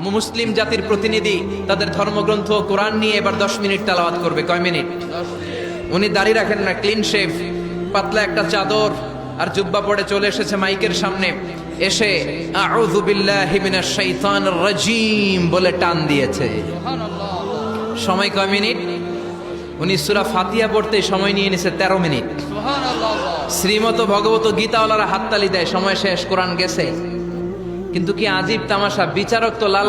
মুসলিম জাতির প্রতিনিধি তাদের ধর্মগ্রন্থ কোরআন নিয়ে এবার দশ মিনিট তেলাওয়াত করবে। কয় মিনিট? উনি দাঁড়িয়ে রাখেন না ক্লিন শেভ পাতলা একটা চাদর আর জুব্বা পড়ে চলে এসেছে মাইকের সামনে। এসে রাজিম বলে টান দিয়েছে। সময় কয় মিনিট? উনি সুরা ফাতিয়া পড়তে সময় নিয়ে নিছে 13 মিনিট। শ্রীমত ভগবত গীতাওয়ালারা হাততালি দেয় সময় শেষ কোরআন গেছে। কিন্তু কি আজীব তামাশা? বিচারক তো লাল